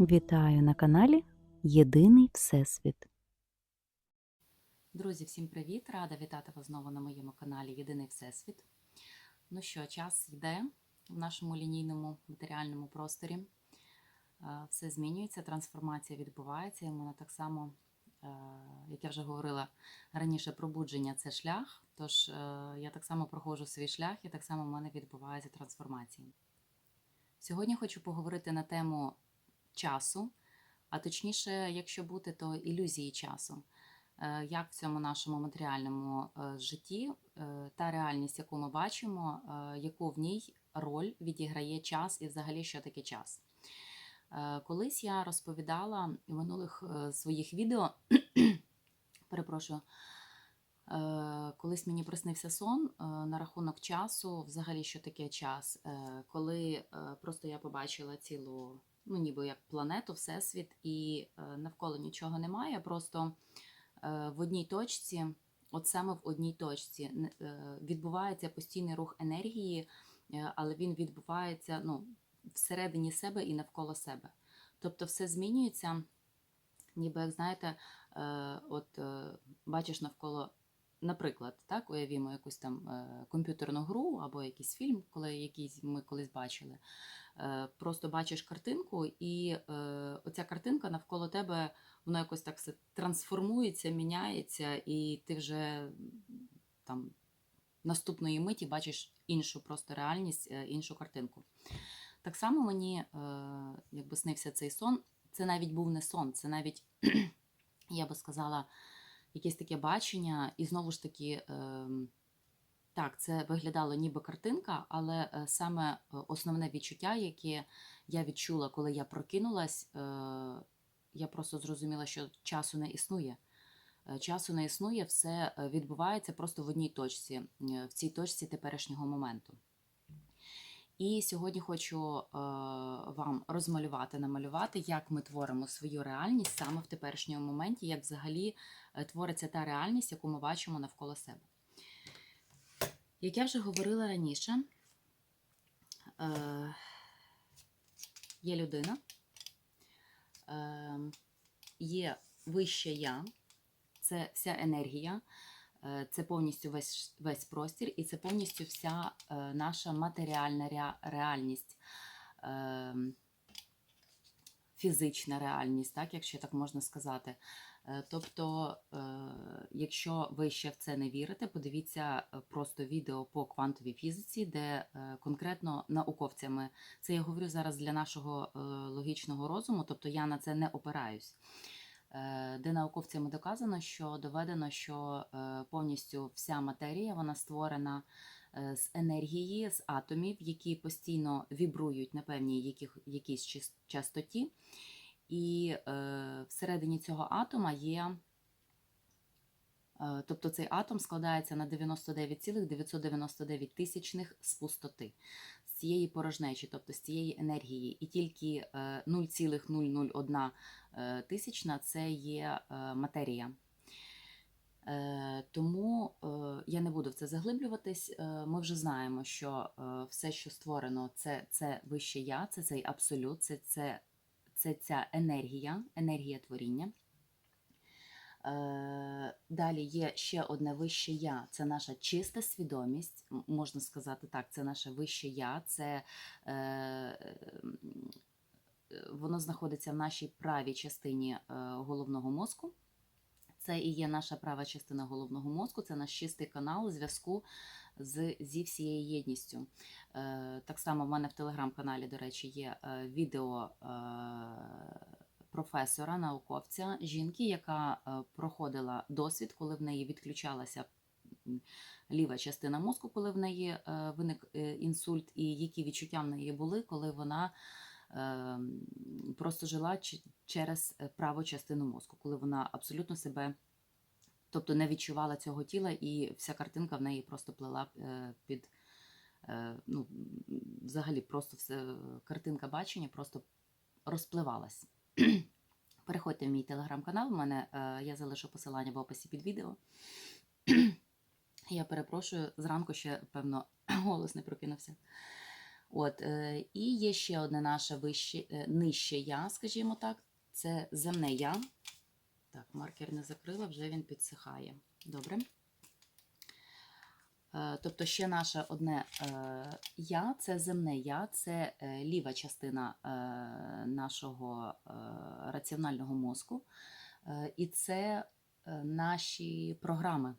Вітаю на каналі Єдиний Всесвіт. Друзі, всім привіт! Рада вітати вас знову на моєму каналі Єдиний Всесвіт. Ну що, час йде в нашому лінійному матеріальному просторі. Е, Все змінюється, трансформація відбувається, і вона так само, е, як я вже говорила раніше, пробудження це шлях. Тож е, я так само проходжу свій шлях, і так само в мене відбувається трансформація. Сьогодні хочу поговорити на тему часу, а точніше, якщо бути, то ілюзії часу. Е, Як в цьому нашому матеріальному е, житті е, та реальність, яку ми бачимо, яку в ній роль відіграє час і взагалі що таке час. Колись я розповідала в минулих своїх відео, перепрошую, колись мені приснився сон на рахунок часу, взагалі, що таке час, коли просто я побачила цілу, ну ніби як планету, всесвіт, і е, навколо нічого немає, просто е, в одній точці, от саме в одній точці, е, відбувається постійний рух енергії, але він відбувається ну, всередині себе і навколо себе. Тобто все змінюється, ніби як знаєте, от бачиш навколо. Наприклад, так, уявімо якусь там е, комп'ютерну гру або якийсь фільм, коли якийсь ми колись бачили. Е, просто бачиш картинку, і е, оця картинка навколо тебе воно якось так все трансформується, міняється, і ти вже там наступної миті бачиш іншу просто реальність, іншу картинку. Так само мені якби снився цей сон. Це навіть був не сон, це навіть, я би сказала, якесь таке бачення, і знову ж таки. ем, так, це виглядало ніби картинка, але е, саме е, основне відчуття, яке я відчула, коли я прокинулась, е, я просто зрозуміла, що часу не існує. Часу не існує, все відбувається просто в одній точці, в цій точці теперішнього моменту. І сьогодні хочу е, вам розмалювати, намалювати, як ми творимо свою реальність саме в теперішньому моменті, як взагалі е, твориться та реальність, яку ми бачимо навколо себе. Як я вже говорила раніше, е, є людина, є вище я, це вся енергія, це повністю весь, весь простір, і це повністю вся е, наша матеріальна реальність, е, фізична реальність, так, якщо так можна сказати. Е, Тобто, е, якщо ви ще в це не вірите, подивіться е, просто відео по квантовій фізиці, де е, конкретно науковцями, це я говорю зараз для нашого е, логічного розуму, тобто я на це не опираюсь. Е, Де науковцями доказано, що доведено, що е, повністю вся матерія вона створена е, з енергії, з атомів, які постійно вібрують на певній якійсь частоті. І всередині цього атома є, тобто цей атом складається на 99,999 тисячних з пустоти, цієї порожнечі, тобто з цієї енергії. І тільки е, 0,001 е, тисячна це є е, матерія. Е, Тому е, я не буду в це заглиблюватись. Е, Ми вже знаємо, що е, все, що створено, це, це вище я, це цей абсолют, це, це це ця енергія, енергія творіння. Е, Далі є ще одне вище я, це наша чиста свідомість, можна сказати так, це наше вище я, це е, е, воно знаходиться в нашій правій частині е, головного мозку. Це і є наша права частина головного мозку, це наш чистий канал зв'язку з, зі всією єдністю. Е, Так само в мене в телеграм-каналі, до речі, є е, відео е, професора, науковця, жінки, яка е, проходила досвід, коли в неї відключалася ліва частина мозку, коли в неї е, виник е, інсульт, і які відчуття в неї були, коли вона просто жила через праву частину мозку, коли вона абсолютно себе. Тобто не відчувала цього тіла, і вся картинка в неї просто плила під ну, взагалі просто все, картинка бачення просто розпливалась. Переходьте в мій телеграм-канал, в мене е, я залишу посилання в описі під відео. Я перепрошую, зранку ще, певно, голос не прокинувся. От, е, і є ще одне наше вище, е, нижче я, скажімо так, це земне я. Так, маркер не закрила, вже він підсихає. Добре. Е, Тобто ще наше одне е, я, це земне я, це е, ліва частина нашого раціонального мозку. І це наші програми.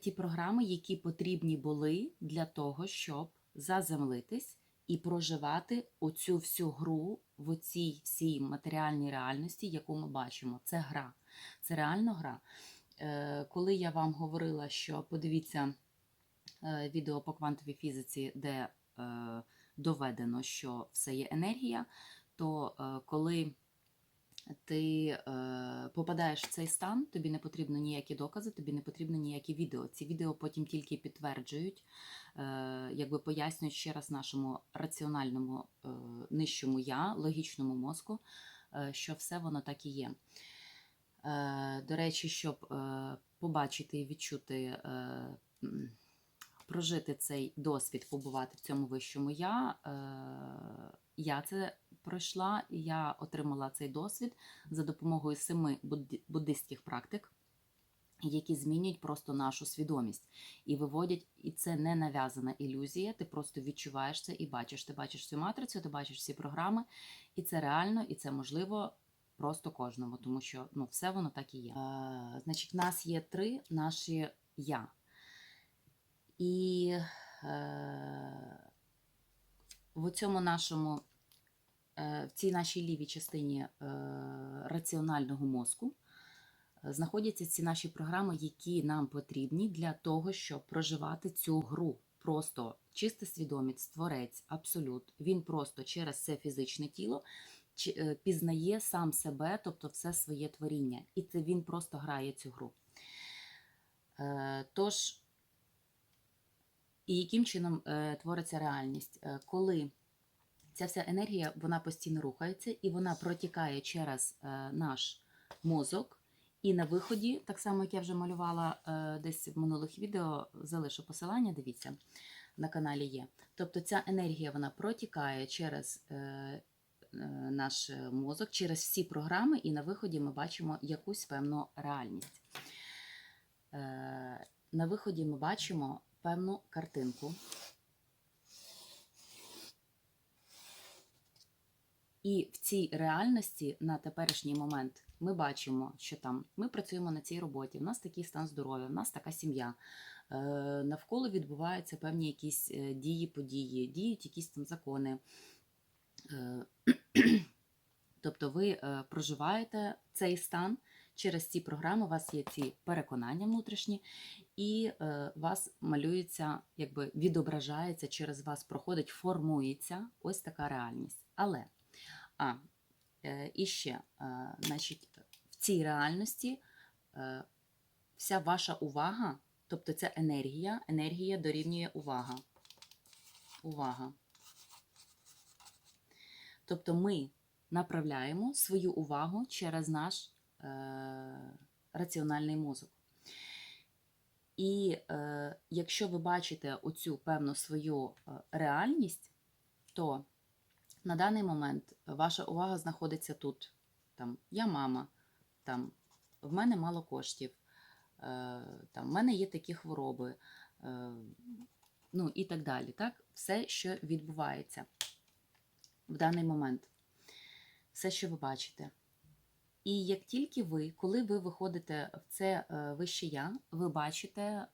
Ті програми, які потрібні були для того, щоб заземлитись і проживати оцю всю гру в оцій всій матеріальній реальності, яку ми бачимо. Це гра, це реально гра. Коли я вам говорила, що подивіться відео по квантовій фізиці, де е, доведено, що все є енергія, то е, коли ти е, попадаєш в цей стан, тобі не потрібно ніякі докази, тобі не потрібно ніякі відео. Ці відео потім тільки підтверджують, е, якби пояснюють ще раз нашому раціональному е, нижчому я, логічному мозку, е, що все воно так і є. Е, До речі, щоб е, побачити і відчути, е, прожити цей досвід, побувати в цьому вищому я, е, я це пройшла, і я отримала цей досвід за допомогою семи буддистських практик, які змінюють просто нашу свідомість і виводять, і це не нав'язана ілюзія. Ти просто відчуваєш це і бачиш. Ти бачиш цю матрицю, ти бачиш всі програми, і це реально, і це можливо просто кожному, тому що ну, все воно так і є. Е, значить, в нас є три наші я. І е, в цьому нашому, е, в цій нашій лівій частині е, раціонального мозку е, знаходяться ці наші програми, які нам потрібні для того, щоб проживати цю гру. Просто чиста свідомість, творець, абсолют. Він просто через це фізичне тіло е, пізнає сам себе, тобто все своє творіння. І це він просто грає цю гру. Е, Тож, і яким чином е, твориться реальність? Е, Коли ця вся енергія вона постійно рухається і вона протікає через е, наш мозок. І на виході, так само як я вже малювала десь в минулих відео, залишу посилання, дивіться, на каналі є. Тобто ця енергія вона протікає через наш мозок, через всі програми, і на виході ми бачимо якусь певну реальність. На виході ми бачимо певну картинку. І в цій реальності на теперішній момент ми бачимо, що там ми працюємо на цій роботі, в нас такий стан здоров'я, в нас така сім'я. Е, навколо відбуваються певні якісь е, дії, події, діють якісь там закони. Е, тобто ви проживаєте цей стан через ці програми, у вас є ці переконання внутрішні, і е, вас малюється, якби відображається, через вас проходить, формується ось така реальність. Але а, е, і ще, е, значить, в цій реальності е, вся ваша увага, тобто ця енергія, енергія дорівнює увага. Увага. Тобто ми направляємо свою увагу через наш раціональний мозок. І е, якщо ви бачите оцю певну свою е, реальність, то на даний момент ваша увага знаходиться тут. Там я мама, там в мене мало коштів, е, там в мене є такі хвороби, е, ну і так далі. Так? Все, що відбувається в даний момент, все, що ви бачите. І як тільки ви, коли ви виходите в це е, вище я, ви бачите е,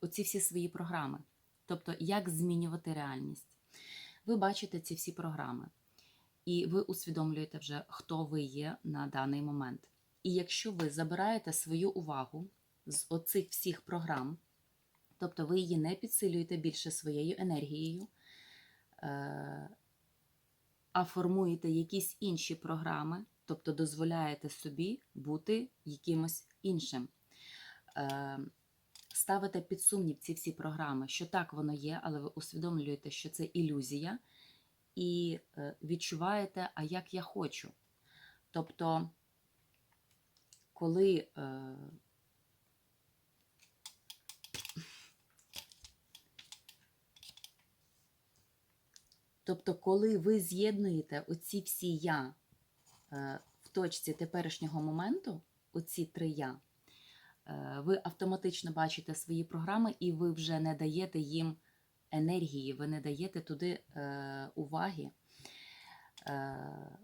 оці всі свої програми. Тобто, як змінювати реальність. Ви бачите ці всі програми, і ви усвідомлюєте вже, хто ви є на даний момент. І якщо ви забираєте свою увагу з оцих всіх програм, тобто ви її не підсилюєте більше своєю енергією, е, а формуєте якісь інші програми, тобто дозволяєте собі бути якимось іншим. Е, Ставите під сумнів ці всі програми, що так воно є, але ви усвідомлюєте, що це ілюзія, і е, відчуваєте, а як я хочу. Тобто, коли е, Тобто, коли ви з'єднуєте оці всі я в точці теперішнього моменту, оці три я, е, ви автоматично бачите свої програми, і ви вже не даєте їм енергії, ви не даєте туди е, уваги. Е,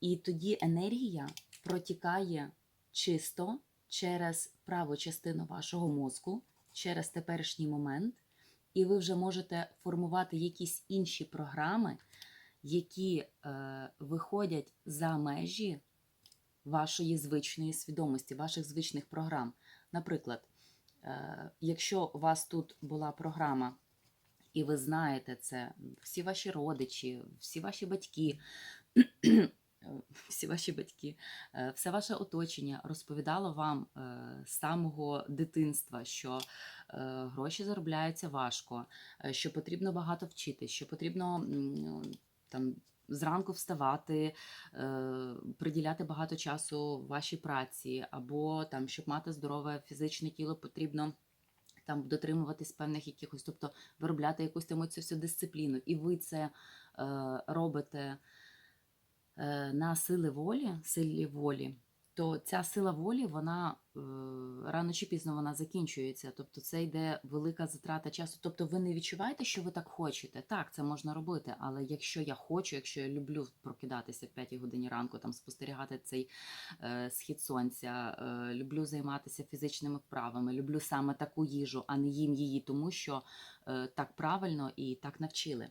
і тоді енергія протікає чисто через праву частину вашого мозку, через теперішній момент, і ви вже можете формувати якісь інші програми, які е, виходять за межі вашої звичної свідомості, ваших звичних програм. Наприклад, е, якщо у вас тут була програма, і ви знаєте це, всі ваші родичі, всі ваші батьки, всі ваші батьки, е, все ваше оточення розповідало вам е, з самого дитинства, що е, гроші заробляються важко, що потрібно багато вчити, що потрібно там. Зранку вставати, е, приділяти багато часу вашій праці, або там, щоб мати здорове фізичне тіло, потрібно там дотримуватись певних якихось, тобто виробляти якусь там цю всю дисципліну, і ви це е, робите е, на сили волі, силі волі, то ця сила волі, вона е, рано чи пізно вона закінчується. Тобто це йде велика затрата часу. Тобто ви не відчуваєте, що ви так хочете. Так, це можна робити, але якщо я хочу, якщо я люблю прокидатися в 5 годині ранку, там спостерігати цей е, схід сонця, е, люблю займатися фізичними вправами, люблю саме таку їжу, а не їм її, тому що е, так правильно і так навчили.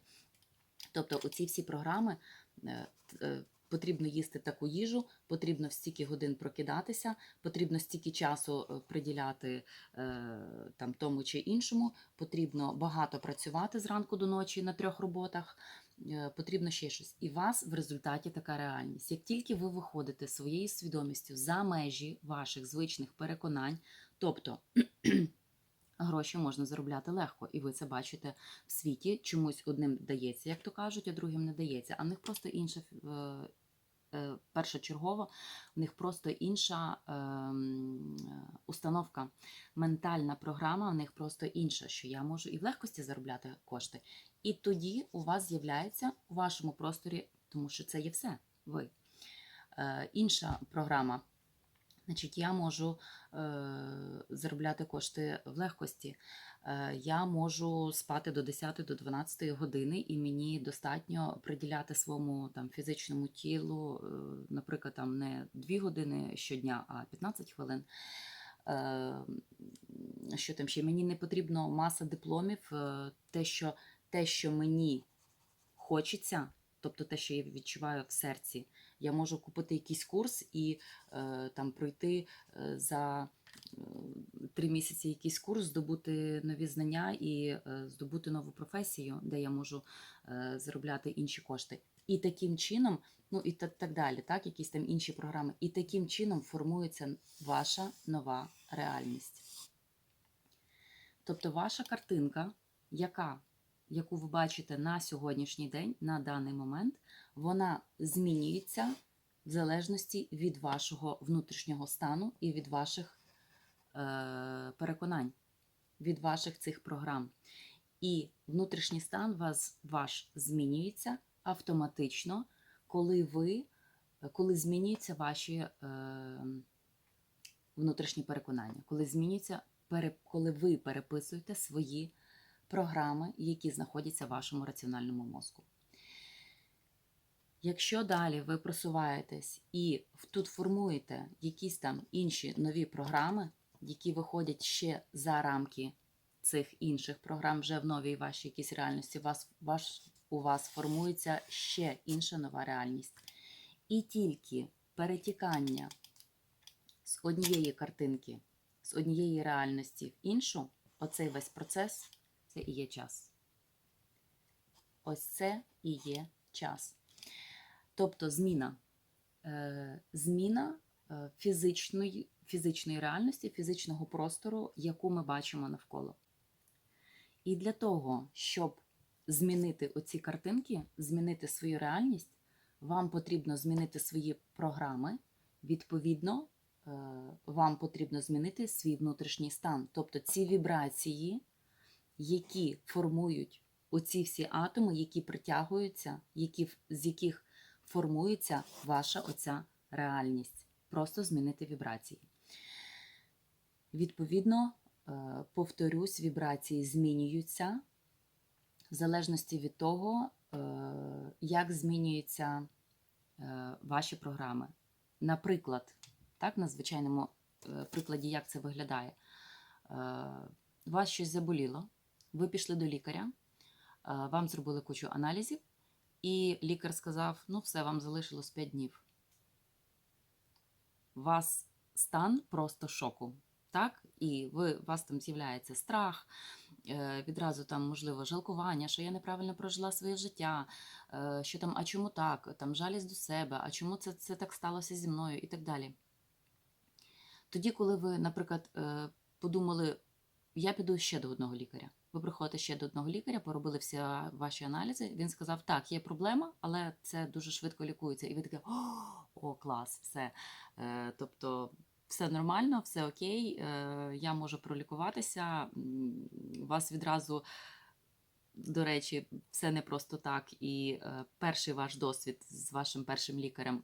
Тобто, оці всі програми е, е, потрібно їсти таку їжу, потрібно в стільки годин прокидатися, потрібно стільки часу е, приділяти е, там тому чи іншому, потрібно багато працювати зранку до ночі на трьох роботах, е, потрібно ще щось. І вас в результаті така реальність. Як тільки ви виходите своєю свідомістю за межі ваших звичних переконань, тобто гроші можна заробляти легко, і ви це бачите в світі. Чомусь одним дається, як то кажуть, а другим не дається. А в них просто інша е, е, першочергово, в них просто інша ем, е, установка, ментальна програма, в них просто інша, що я можу і в легкості заробляти кошти. І тоді у вас з'являється у вашому просторі, тому що це є все. Ви. Інша програма. Значить, я можу е, заробляти кошти в легкості. Е, я можу спати до 10 до 12 години, і мені достатньо приділяти своєму там фізичному тілу, е, наприклад, там не 2 години щодня, а 15 хвилин. Е, що там ще? Мені не потрібно маса дипломів. е, Те, що, те, що мені хочеться, тобто те, що я відчуваю в серці, я можу купити якийсь курс і е, там пройти е, за е, три місяці якийсь курс, здобути нові знання і здобути нову професію, де я можу заробляти інші кошти. І таким чином, ну і так, так далі, так, якісь там інші програми. І таким чином формується ваша нова реальність. Тобто ваша картинка, яка, яку ви бачите на сьогоднішній день, на даний момент, вона змінюється в залежності від вашого внутрішнього стану і від ваших е, переконань, від ваших цих програм. І внутрішній стан вас, ваш змінюється автоматично, коли ви, коли змінюються ваші е, внутрішні переконання, коли змінюється, пере, коли ви переписуєте свої програми, які знаходяться в вашому раціональному мозку. Якщо далі ви просуваєтесь і тут формуєте якісь там інші нові програми, які виходять ще за рамки цих інших програм, вже в новій вашій якійсь реальності, вас, ваш, у вас формується ще інша нова реальність. І тільки перетікання з однієї картинки, з однієї реальності в іншу, оцей весь процес це і є час. Ось це і є час. Тобто зміна, е, зміна е, фізичної, фізичної реальності, фізичного простору, яку ми бачимо навколо. І для того, щоб змінити оці картинки, змінити свою реальність, вам потрібно змінити свої програми. Відповідно, е, вам потрібно змінити свій внутрішній стан. Тобто ці вібрації, які формують оці всі атоми, які притягуються, які, з яких формується ваша оця реальність. Просто змінити вібрації. Відповідно, е, повторюсь, вібрації змінюються в залежності від того, е, як змінюються е, ваші програми. Наприклад, так, на звичайному прикладі, як це виглядає. Вас щось заболіло, ви пішли до лікаря, вам зробили кучу аналізів, і лікар сказав: ну, все, вам залишилось 5 днів. Вас стан просто шоку. Так? І ви, у вас там з'являється страх, е, відразу там, можливо, жалкування, що я неправильно прожила своє життя, е, що там, а чому так, там жалість до себе, а чому це, це так сталося зі мною і так далі. Тоді, коли ви, наприклад, е, подумали, я піду ще до одного лікаря. Ви приходите ще до одного лікаря, поробили всі ваші аналізи. Він сказав, так, є проблема, але це дуже швидко лікується. І ви таке, о, клас, все. Е, тобто, все нормально, все окей, е, я можу пролікуватися. Вас відразу, до речі, все не просто так. І е, перший ваш досвід з вашим першим лікарем,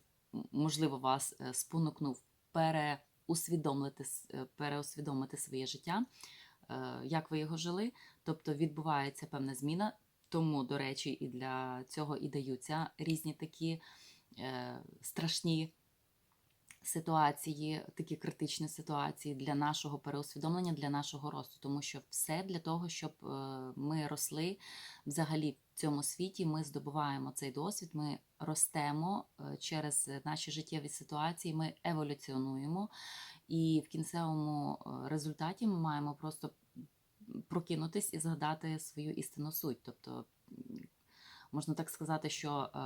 можливо, вас спонукнув переусвідомити, переусвідомити своє життя, як ви його жили. Тобто відбувається певна зміна. Тому, до речі, і для цього і даються різні такі е, страшні ситуації, такі критичні ситуації для нашого переусвідомлення, для нашого росту, тому що все для того, щоб е, ми росли взагалі в цьому світі, ми здобуваємо цей досвід, ми ростемо е, через наші життєві ситуації, ми еволюціонуємо, і в кінцевому е, результаті ми маємо просто прокинутись і згадати свою істинну суть. Тобто, можна так сказати, що е,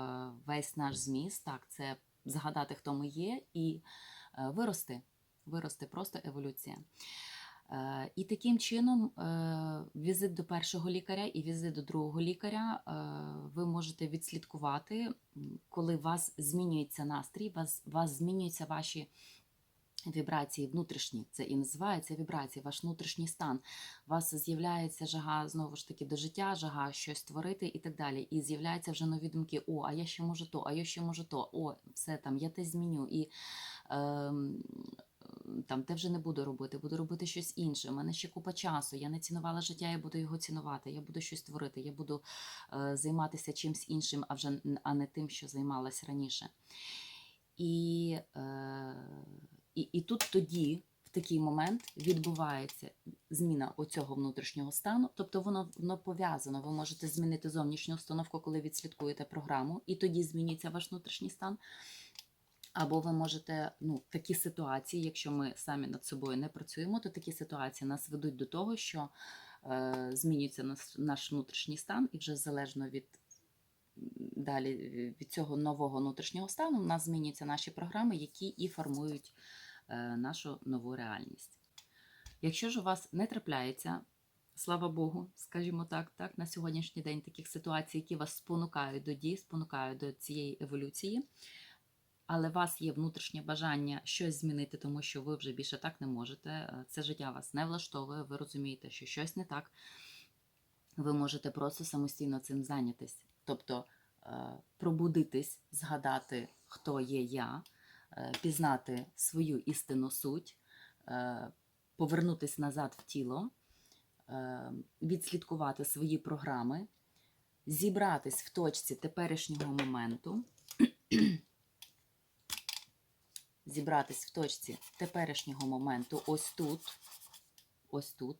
весь наш зміст, так, це згадати, хто ми є, і е, вирости. Вирости, просто еволюція. І таким чином, візит до першого лікаря і візит до другого лікаря ви можете відслідкувати, коли у вас змінюється настрій, вас, вас змінюються ваші вібрації внутрішні. Це і називається вібрації, ваш внутрішній стан. У вас з'являється жага знову ж таки до життя, жага щось творити і так далі. І з'являються вже нові думки: о, а я ще можу то, а я ще можу то, о, все там, я те зміню. І ем, там те вже не буду робити, буду робити щось інше. У мене ще купа часу. Я не цінувала життя, я буду його цінувати. Я буду щось творити, я буду е, займатися чимсь іншим, а вже а не тим, що займалась раніше. І, е, і, і тут тоді, в такий момент, відбувається зміна оцього внутрішнього стану. Тобто воно, воно пов'язано. Ви можете змінити зовнішню установку, коли відслідкуєте програму, і тоді змінюється ваш внутрішній стан. Або ви можете, ну, такі ситуації, якщо ми самі над собою не працюємо, то такі ситуації нас ведуть до того, що е, змінюється наш, наш внутрішній стан, і вже залежно від далі від цього нового внутрішнього стану, у нас змінюються наші програми, які і формують нашу нову реальність. Якщо ж у вас не трапляється, слава Богу, скажімо так, так, на сьогоднішній день таких ситуацій, які вас спонукають до дій, спонукають до цієї еволюції, але у вас є внутрішнє бажання щось змінити, тому що ви вже більше так не можете. е, Це життя вас не влаштовує, ви розумієте, що щось не так. Ви можете просто самостійно цим зайнятись. Тобто е, пробудитись, згадати, хто є я, е, пізнати свою істинну суть, е, повернутись назад в тіло, е, відслідкувати свої програми, зібратись в точці теперішнього моменту зібратись в точці теперішнього моменту, ось тут, ось тут,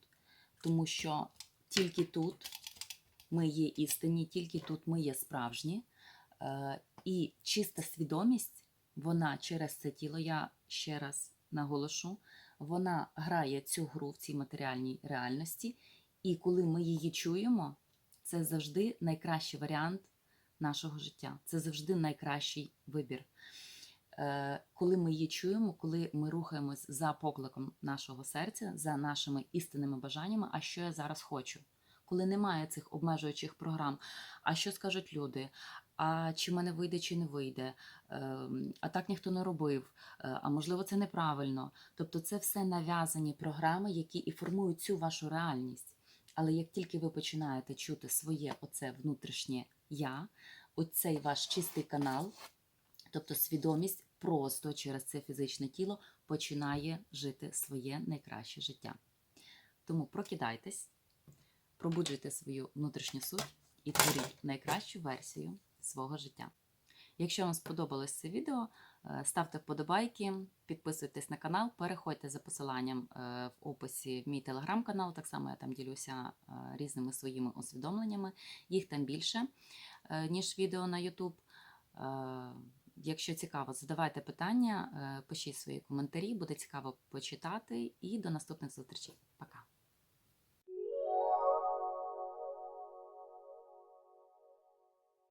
тому що тільки тут ми є істинні, тільки тут ми є справжні. Е, І чиста свідомість, вона через це тіло, я ще раз наголошу, вона грає цю гру в цій матеріальній реальності, і коли ми її чуємо, це завжди найкращий варіант нашого життя. Це завжди найкращий вибір. Е, Коли ми її чуємо, коли ми рухаємось за покликом нашого серця, за нашими істинними бажаннями, а що я зараз хочу. Коли немає цих обмежуючих програм, а що скажуть люди, а чи мене вийде, чи не вийде, Ем, а так ніхто не робив, Е, а можливо, це неправильно. Тобто, це все нав'язані програми, які і формують цю вашу реальність. Але як тільки ви починаєте чути своє оце внутрішнє я, оцей ваш чистий канал, тобто свідомість просто через це фізичне тіло починає жити своє найкраще життя. Тому прокидайтесь, пробуджуйте свою внутрішню суть і творіть найкращу версію свого життя. Якщо вам сподобалось це відео, е, ставте вподобайки, підписуйтесь на канал, переходьте за посиланням е, в описі в мій телеграм-канал. Так само я там ділюся е, різними своїми усвідомленнями. Їх там більше, ніж відео на. Е, Якщо цікаво, задавайте питання, пишіть свої коментарі, буде цікаво почитати. І до наступних зустрічей. Пока.